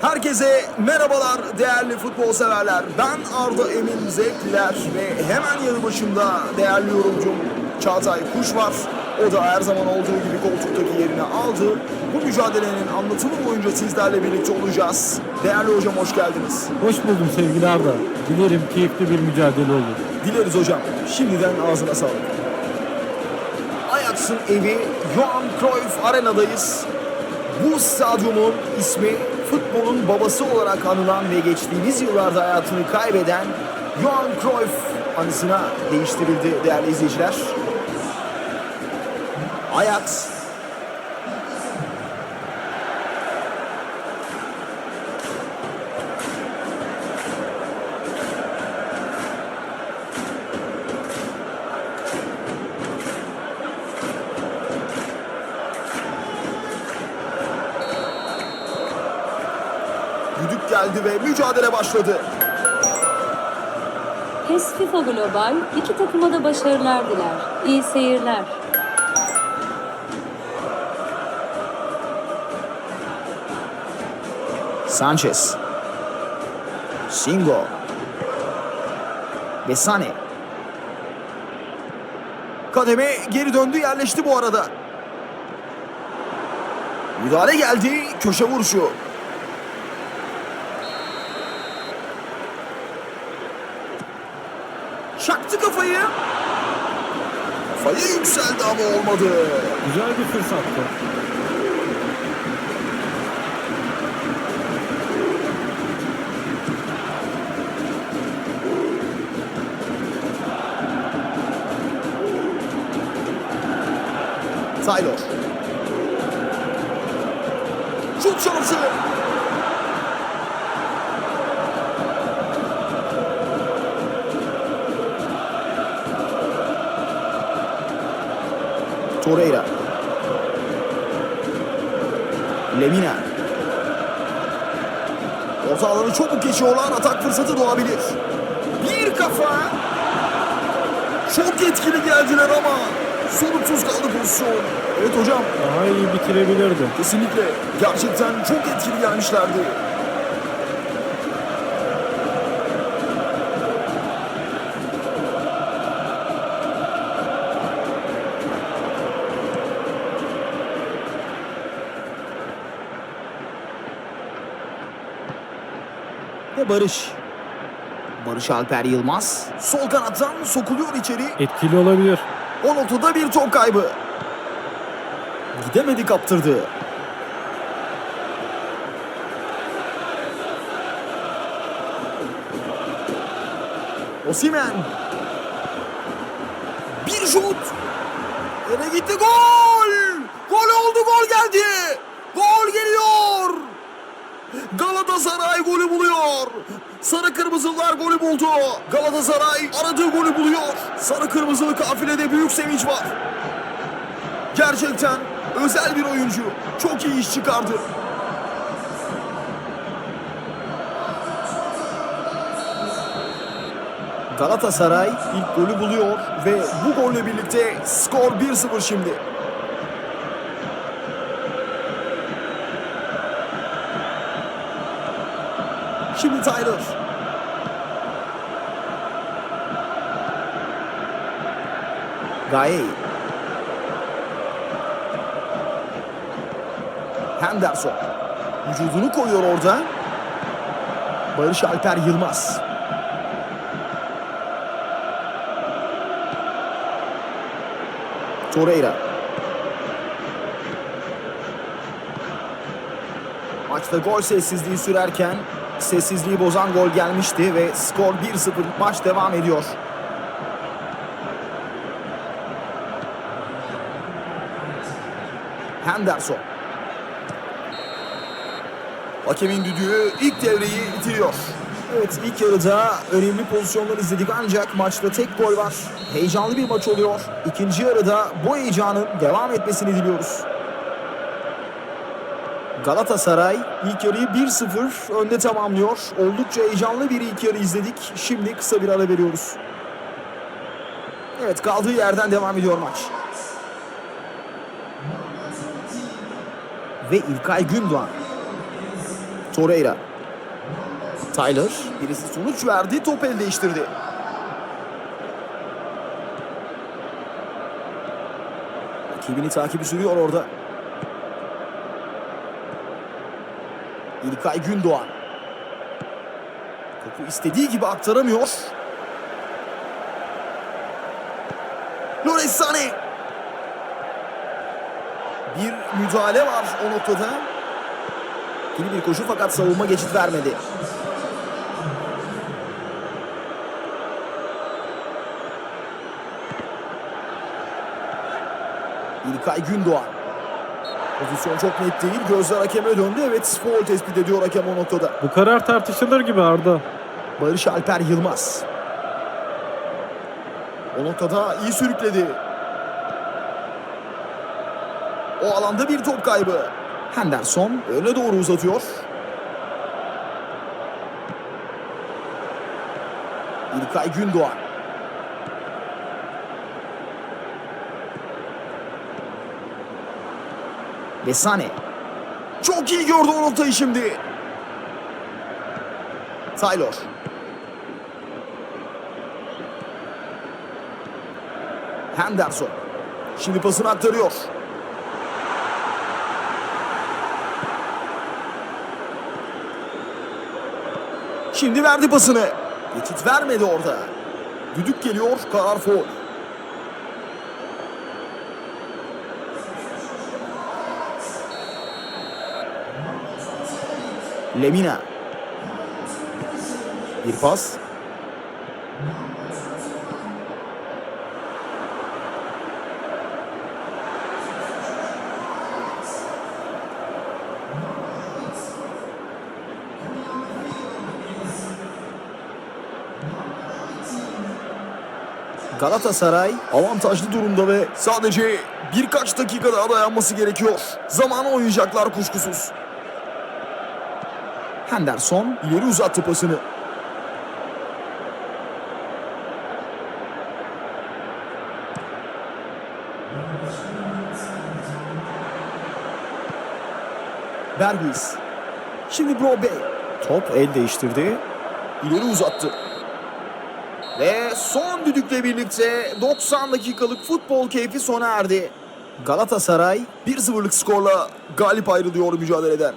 Herkese merhabalar değerli futbol severler. Ben Arda Emin Zevkliler ve hemen yanı başımda değerli yorumcum Çağatay Kuş var. O da her zaman olduğu gibi koltuktaki yerini aldı. Bu mücadelenin anlatımı boyunca sizlerle birlikte olacağız. Değerli hocam hoş geldiniz. Hoş buldum sevgili Arda. Dilerim keyifli bir mücadele olur. Dileriz hocam. Şimdiden ağzına sağlık. Ajax'ın evi Johan Cruyff Arena'dayız. Bu stadyumun ismi futbolun babası olarak anılan ve geçtiğimiz yıllarda hayatını kaybeden Johan Cruyff anısına değiştirildi değerli izleyiciler. Ajax geldi ve mücadele başladı. PES FIFA Global iki takıma da başarılar diler. İyi seyirler. Sanchez. Singo. Besane. Kademe geri döndü yerleşti bu arada. Müdahale geldi. Köşe vuruşu. Çaktı kafayı. Kafayı yükseldi ama olmadı. Güzel bir fırsattı. Taylor. Şut şansı. Torreira. Lemina. Orta alanı çabuk geçiyorlar. Atak fırsatı doğabilir. Bir kafa. Çok etkili geldiler ama sonuçsuz kaldı pozisyon. Evet hocam. Daha iyi bitirebilirdi. Kesinlikle. Gerçekten çok etkili gelmişlerdi. Ve Barış. Barış Alper Yılmaz sol kanattan sokuluyor içeri. Etkili olabilir. O noktada bir top kaybı. Gidemedi kaptırdı. Osimen. Bir şut. Yere gitti gol. Gol oldu gol geldi. Gol geliyor. Galatasaray golü buluyor. Sarı kırmızılar golü buldu. Galatasaray aradığı golü buluyor. Sarı kırmızılı kafilede büyük sevinç var. Gerçekten özel bir oyuncu. Çok iyi iş çıkardı. Galatasaray ilk golü buluyor ve bu golle birlikte skor 1-0 şimdi. Şimdi Tyler. Gaye. Henderson. Vücudunu koyuyor orada. Barış Alper Yılmaz. Torreira. Maçta gol sessizliği sürerken sessizliği bozan gol gelmişti ve skor 1-0 maç devam ediyor. Henderson. Hakemin düdüğü ilk devreyi bitiriyor. Evet ilk yarıda önemli pozisyonlar izledik ancak maçta tek gol var. Heyecanlı bir maç oluyor. İkinci yarıda bu heyecanın devam etmesini diliyoruz. Galatasaray ilk yarıyı 1-0 önde tamamlıyor. Oldukça heyecanlı bir ilk yarı izledik. Şimdi kısa bir ara veriyoruz. Evet kaldığı yerden devam ediyor maç. Ve İlkay Gündoğan. Torreira. Tyler. Birisi sonuç verdi. Top el değiştirdi. Rakibini takibi sürüyor orada. İlkay Gündoğan. Topu istediği gibi aktaramıyor. Loris Sane. Bir müdahale var o noktada. Yeni bir koşu fakat savunma geçit vermedi. İlkay Gündoğan. Pozisyon çok net değil. Gözler hakeme döndü. Evet foul tespit ediyor hakem o noktada. Bu karar tartışılır gibi Arda. Barış Alper Yılmaz. O noktada iyi sürükledi. O alanda bir top kaybı. Henderson öne doğru uzatıyor. İlkay Gündoğan. Ve Sane. Çok iyi gördü o noktayı şimdi. Taylor. Henderson. Şimdi pasını aktarıyor. Şimdi verdi pasını. Geçit vermedi orada. Düdük geliyor. Karar foul. Lemina. Bir pas. Galatasaray avantajlı durumda ve sadece birkaç dakika daha dayanması gerekiyor. Zamanı oynayacaklar kuşkusuz. Henderson ileri uzattı pasını. Berguiz. Şimdi Brobe. Top el değiştirdi. İleri uzattı. Ve son düdükle birlikte 90 dakikalık futbol keyfi sona erdi. Galatasaray 1-0'lık skorla galip ayrılıyor mücadeleden.